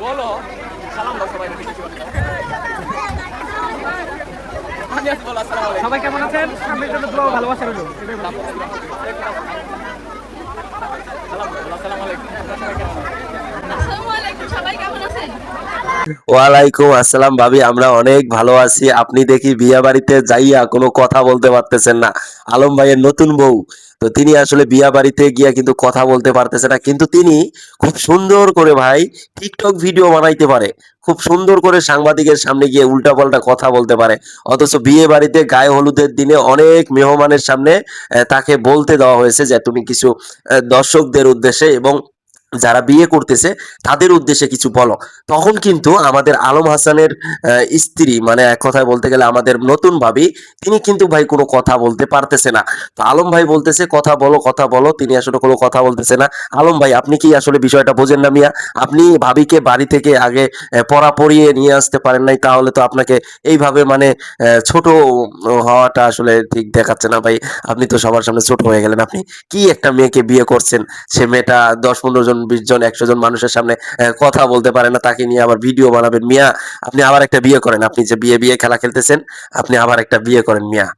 বলো সালাম দাও সবাই সবাই কেমন আছেন? সামনের জন্য দোয়া ভালোবাসা রইল এটাই বলব। সালাম দাও আসসালামু আলাইকুম সবাই কেমন আছেন? আসসালামু আলাইকুম সবাই কেমন আছেন ওয়ালাইকুম আসসালাম ভাবি, আমরা অনেক ভালো আছি। আপনি দেখি বিয়া বাড়িতে যাইয়া কোনো কথা বলতে পারতেছেন না। আলম ভাইয়ের নতুন বউ। তো তিনি আসলে বিয়া বাড়িতে গিয়া কিন্তু কথা বলতে পারতেছে না। কিন্তু তিনি খুব সুন্দর করে ভাই টিকটক ভিডিও বানাইতে পারে। খুব সুন্দর করে সাংবাদিকের সামনে গিয়ে উল্টাপাল্টা কথা বলতে পারে। অথচ বিয়ে বাড়িতে গায়ে হলুদের দিনে অনেক মেহমানের সামনে তাকে বলতে দেওয়া হয়েছে যে, তুমি কিছু দর্শকদের উদ্দেশ্যে এবং যারা বিয়ে করতেছে, তাদের উদ্দেশ্যে কিছু বলো। তখন কিন্তু আমাদের আলম হাসানের স্ত্রী মানে এক কথায় বলতে গেলে আমাদের নতুন ভাবি, তিনি কিন্তু ভাই কোনো কথা বলতে পারতেছে না। তো আলম ভাই বলতেছে, কথা বলো কথা বলো। তিনি আসলে কোনো কথা বলতেছে না। আলম ভাই, আপনি কি আসলে বিষয়টা বোঝেন না মিয়া? আপনি ভাবিকে বাড়ি থেকে আগে পড়া পড়িয়ে নিয়ে আসতে পারেন নাই, তাহলে তো আপনাকে এইভাবে মানে ছোট হওয়াটা আসলে ঠিক দেখাচ্ছে না ভাই। আপনি তো সবার সামনে ছোট হয়ে গেলেন। আপনি কি একটা মেয়েকে বিয়ে করছেন? সে মেয়েটা দশ পনেরো জন বিশ জন, একশো জন মানুষের সামনে কথা বলতে পারে না, তাকে নিয়ে আবার ভিডিও বানাবেন। মিয়া, আপনি আবার একটা বিয়ে করেন। আপনি যে বিয়ে বিয়ে খেলা খেলতেছেন, আপনি আবার একটা বিয়ে করেন, মিয়া।